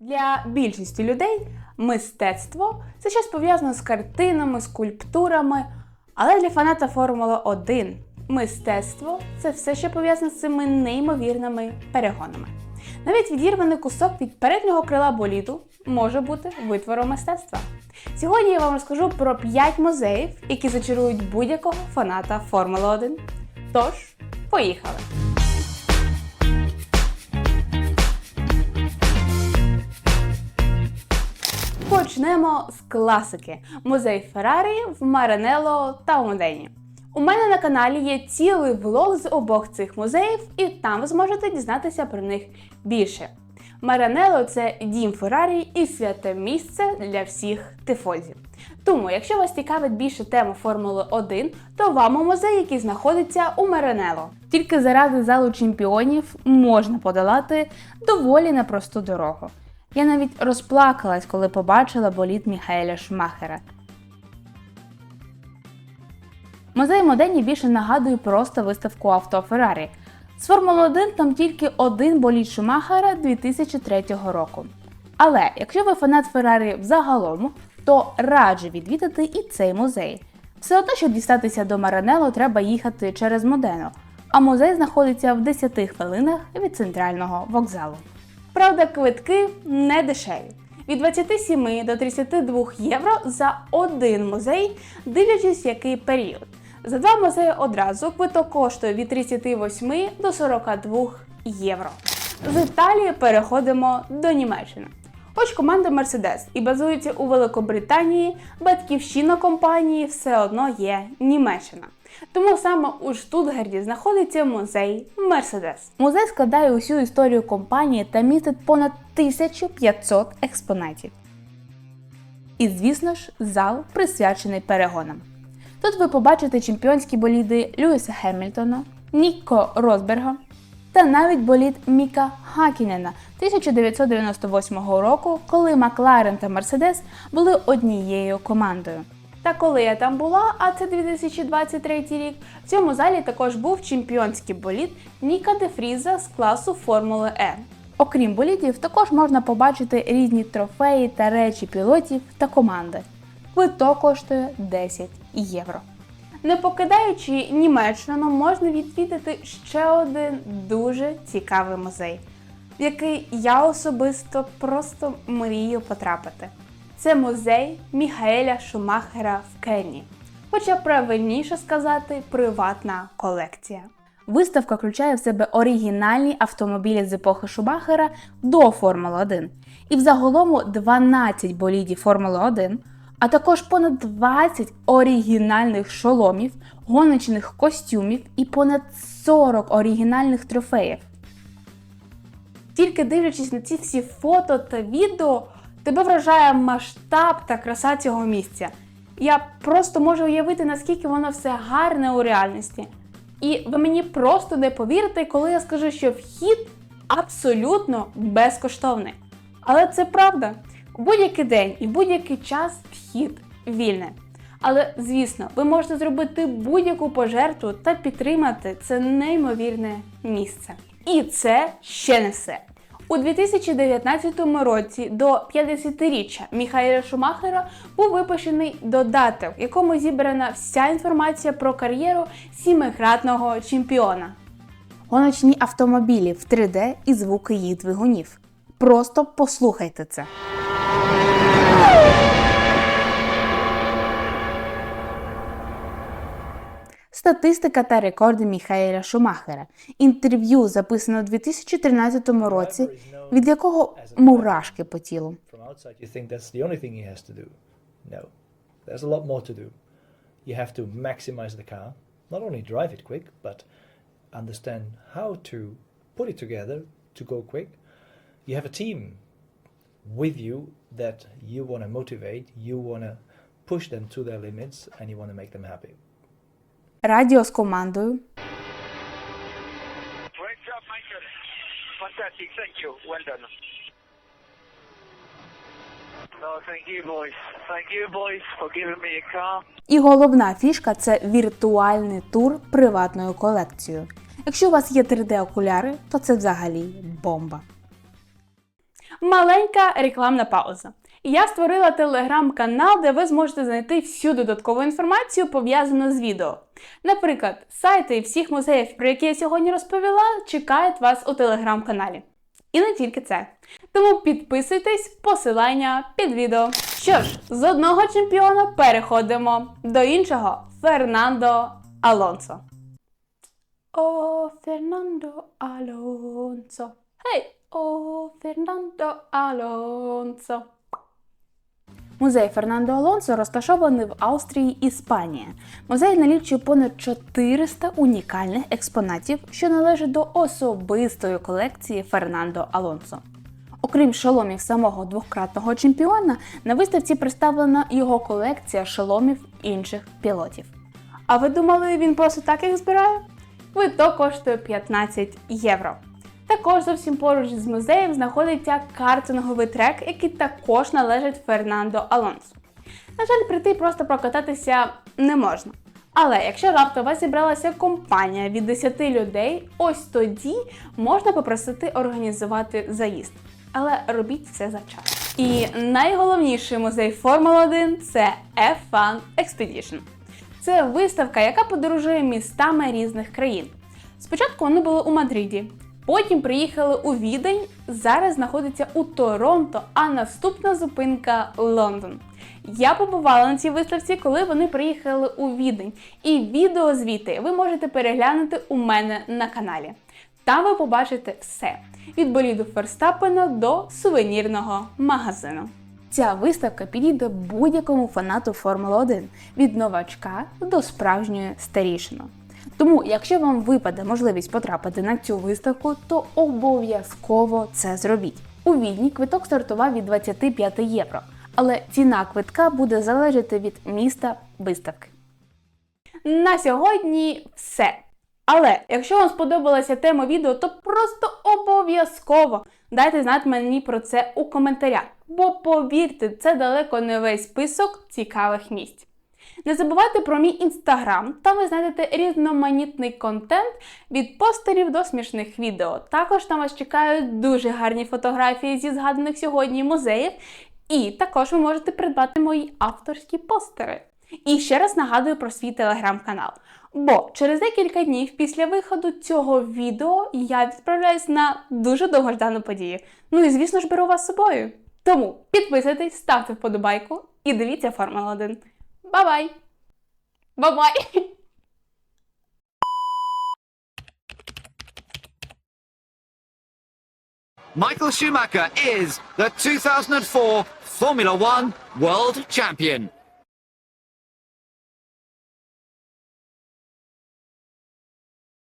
Для більшості людей мистецтво це щось пов'язане з картинами, скульптурами. Але для фаната Формули 1 мистецтво це все, що пов'язане з цими неймовірними перегонами. Навіть відірваний кусок від переднього крила боліду може бути витвором мистецтва. Сьогодні я вам розкажу про 5 музеїв, які зачарують будь-якого фаната Формули 1. Тож, поїхали! Почнемо з класики: музей Феррарі в Маранело та Модені. У мене на каналі є цілий влог з обох цих музеїв, і там ви зможете дізнатися про них більше. Маранело це дім Феррарі і святе місце для всіх тифозів. Тому, якщо вас цікавить більше тема Формули 1, то вам у музей, який знаходиться у Маранело. Тільки заради залу чемпіонів можна подолати доволі непросту дорогу. Я навіть розплакалась, коли побачила боліт Міхаеля Шумахера. Музей Модені більше нагадує просто виставку авто Феррарі. З Формули 1 там тільки один боліт Шумахера 2003 року. Але якщо ви фанат Феррарі взагалом, то раджу відвідати і цей музей. Все одно, щоб дістатися до Маранело, треба їхати через Модено, а музей знаходиться в 10 хвилинах від центрального вокзалу. Правда, квитки не дешеві. Від 27 до 32 євро за один музей, дивлячись який період. За два музеї одразу квиток коштує від 38 до 42 євро. З Італії переходимо до Німеччини. Хоч команда Mercedes і базується у Великобританії, батьківщина компанії все одно є Німеччина. Тому саме у Штутгарді знаходиться музей Mercedes. Музей складає усю історію компанії та містить понад 1500 експонатів. І, звісно ж, зал присвячений перегонам. Тут ви побачите чемпіонські боліди Льюіса Хеммельтона, Ніко Росберга та навіть болід Міка Хакінена 1998 року, коли Макларен та Мерседес були однією командою. Та коли я там була, а це 2023 рік, в цьому залі також був чемпіонський болід Ніка де Фріза з класу Формули Е. Окрім болідів, також можна побачити різні трофеї та речі пілотів та команди. Квиток коштує 10 євро. Не покидаючи Німеччину, можна відвідати ще один дуже цікавий музей, в який я особисто просто мрію потрапити. Це музей Міхаеля Шумахера в Кенні. Хоча правильніше сказати, приватна колекція. Виставка включає в себе оригінальні автомобілі з епохи Шумахера до Формули 1 і взагалому 12 болідів Формули 1, а також понад 20 оригінальних шоломів, гоночних костюмів і понад 40 оригінальних трофеїв. Тільки дивлячись на ці всі фото та відео, тебе вражає масштаб та краса цього місця. Я просто можу уявити, наскільки воно все гарне у реальності. І ви мені просто не повірите, коли я скажу, що вхід абсолютно безкоштовний. Але це правда. У будь-який день і будь-який час вхід вільний. Але, звісно, ви можете зробити будь-яку пожертву та підтримати це неймовірне місце. І це ще не все. У 2019 році до 50-річчя Міхаїля Шумахера був випущений додаток, в якому зібрана вся інформація про кар'єру сімикратного чемпіона. Гоночні автомобілі в 3D і звуки їх двигунів. Просто послухайте це. Статистика та рекорди Міхаеля Шумахера. Інтерв'ю записано у 2013 році, від якого мурашки по тілу. There's a lot more to do. You have to maximize the car, not only drive it quick, but understand how to put it together to go quick. You have a team with you that you want to motivate, you want to push them to their limits, and you want to make them happy. Радіо з командою. Fantastic. Thank you. Well done. І головна фішка це віртуальний тур приватною колекцією. Якщо у вас є 3D-окуляри, то це взагалі бомба. Маленька рекламна пауза. Я створила телеграм-канал, де ви зможете знайти всю додаткову інформацію, пов'язану з відео. Наприклад, сайти всіх музеїв, про які я сьогодні розповіла, чекають вас у телеграм-каналі. І не тільки це. Тому підписуйтесь, посилання під відео. Що ж, з одного чемпіона переходимо до іншого Фернандо Алонсо. О, Фернандо Алонсо. Гей! О, Фернандо Алонсо. Музей Фернандо Алонсо розташований в Австрії, Іспанія. Музей налічує понад 400 унікальних експонатів, що належать до особистої колекції Фернандо Алонсо. Окрім шоломів самого двократного чемпіона, на виставці представлена його колекція шоломів інших пілотів. А ви думали, він просто так їх збирає? Квиток коштує 15 євро. Також зовсім поруч з музеєм знаходиться картинговий трек, який також належить Фернандо Алонсо. На жаль, прийти і просто прокататися не можна. Але якщо раптом у вас зібралася компанія від 10 людей, ось тоді можна попросити організувати заїзд. Але робіть все завчасно. І найголовніший музей Формула 1 це F1 Expedition. Це виставка, яка подорожує містами різних країн. Спочатку вони були у Мадриді, потім приїхали у Відень, зараз знаходиться у Торонто, а наступна зупинка Лондон. Я побувала на цій виставці, коли вони приїхали у Відень, і відео звіти ви можете переглянути у мене на каналі. Там ви побачите все від боліду Ферстапена до сувенірного магазину. Ця виставка підійде будь-якому фанату Формули 1 від новачка до справжньої старішини. Тому, якщо вам випаде можливість потрапити на цю виставку, то обов'язково це зробіть. У Відні квиток стартував від 25 євро, але ціна квитка буде залежати від міста виставки. На сьогодні все. Але якщо вам сподобалася тема відео, то просто обов'язково дайте знати мені про це у коментарях. Бо повірте, це далеко не весь список цікавих місць. Не забувайте про мій інстаграм, там ви знайдете різноманітний контент від постерів до смішних відео. Також там вас чекають дуже гарні фотографії зі згаданих сьогодні музеїв, і також ви можете придбати мої авторські постери. І ще раз нагадую про свій телеграм-канал. Бо через декілька днів після виходу цього відео я відправляюсь на дуже довгождану подію. Ну і звісно ж беру вас з собою. Тому підписуйтесь, ставте вподобайку і дивіться Формула 1. Bye bye. Bye bye. Michael Schumacher is the 2004 Formula One World Champion.